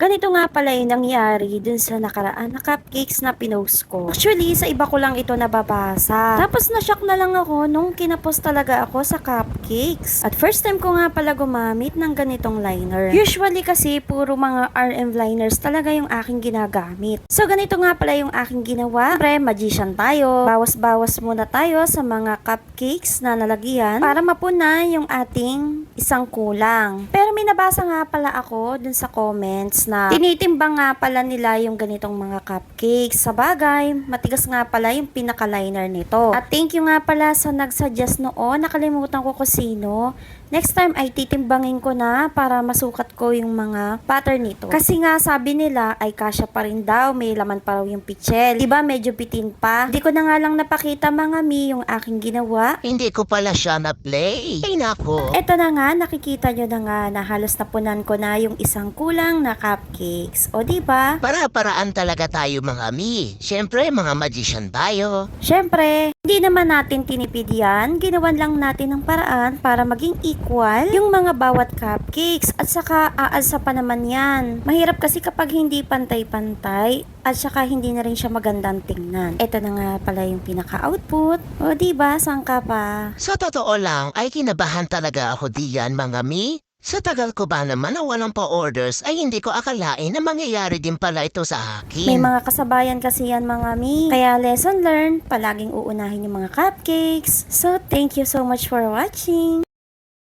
Ganito nga pala yung nangyari dun sa nakaraan na cupcakes na pinost ko. Actually, sa iba ko lang ito nababasa. Tapos na-shock na lang ako nung kinapost talaga ako sa cupcakes. At first time ko nga pala gumamit ng ganitong liner. Usually kasi puro mga RM liners talaga yung aking ginagamit. So ganito nga pala yung aking ginawa. Pre, magician tayo. Bawas-bawas muna tayo sa mga cupcakes na nalagyan para mapunan yung ating isang kulang. Pero may nabasa nga pala ako dun sa comments na tinitimbang nga pala nila yung ganitong mga cupcakes. Sa bagay, matigas nga pala yung pinaka-liner nito. At thank you nga pala sa nag-suggest noon. Nakalimutan ko kung sino. Next time ay titimbangin ko na para masukat ko yung mga pattern nito. Kasi nga sabi nila ay kasya pa rin daw, may laman pa raw yung pichel. Diba medyo bitin pa? Hindi ko na nga lang napakita mga mi yung aking ginawa. Hindi ko pala siya na-play. Ay nako. Eto na nga, nakikita nyo na nga na halos napunan ko na yung isang kulang na cupcakes. O diba? Para-paraan talaga tayo mga mi. Siyempre, mga magician tayo. Syempre, hindi naman natin tinipid yan. Ginawan lang natin ng paraan para maging equal yung mga bawat cupcakes. At saka, aalsa pa naman yan. Mahirap kasi kapag hindi pantay-pantay at saka hindi na rin siya magandang tingnan. Ito na nga pala yung pinaka-output. O diba, saan ka pa? Sa totoo lang, ay kinabahan talaga ako diyan mga mi. Sa tagal ko ba naman na walang pa-orders ay hindi ko akalain na mangyayari din pala ito sa akin. May mga kasabayan kasi yan mga mi. Kaya lesson learned, palaging uunahin yung mga cupcakes. So, thank you so much for watching.